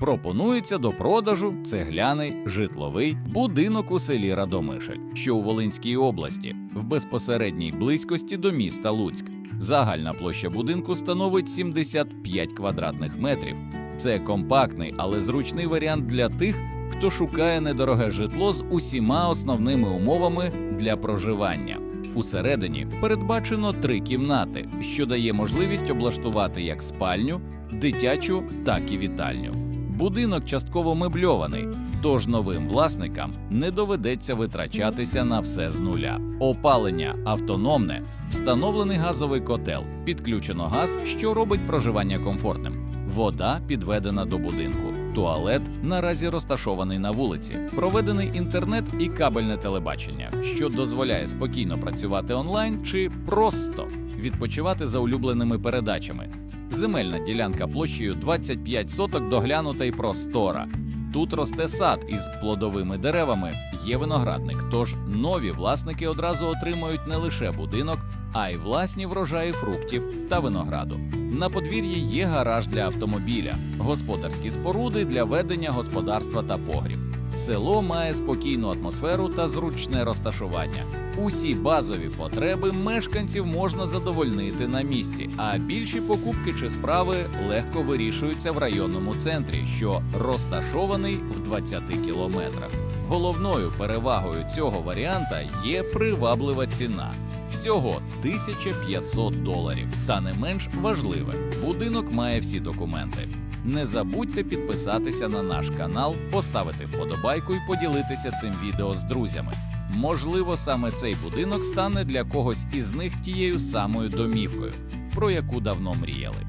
Пропонується до продажу цегляний житловий будинок у селі Радомишль, що у Волинській області, в безпосередній близькості до міста Луцьк. Загальна площа будинку становить 75 квадратних метрів. Це компактний, але зручний варіант для тих, хто шукає недороге житло з усіма основними умовами для проживання. Усередині передбачено три кімнати, що дає можливість облаштувати як спальню, дитячу, так і вітальню. Будинок частково мебльований, тож новим власникам не доведеться витрачатися на все з нуля. Опалення автономне, встановлений газовий котел, підключено газ, що робить проживання комфортним. Вода підведена до будинку. Туалет наразі розташований на вулиці. Проведений інтернет і кабельне телебачення, що дозволяє спокійно працювати онлайн чи просто відпочивати за улюбленими передачами. Земельна ділянка площею 25 соток доглянута й простора. Тут росте сад із плодовими деревами, є виноградник. Тож нові власники одразу отримують не лише будинок, а й власні врожаї фруктів та винограду. На подвір'ї є гараж для автомобіля, господарські споруди для ведення господарства та погріб. Село має спокійну атмосферу та зручне розташування. Усі базові потреби мешканців можна задовольнити на місці, а більші покупки чи справи легко вирішуються в районному центрі, що розташований в 20 кілометрах. Головною перевагою цього варіанта є приваблива ціна. Всього 1500 доларів. Та не менш важливе, будинок має всі документи. Не забудьте підписатися на наш канал, поставити вподобайку і поділитися цим відео з друзями. Можливо, саме цей будинок стане для когось із них тією самою домівкою, про яку давно мріяли.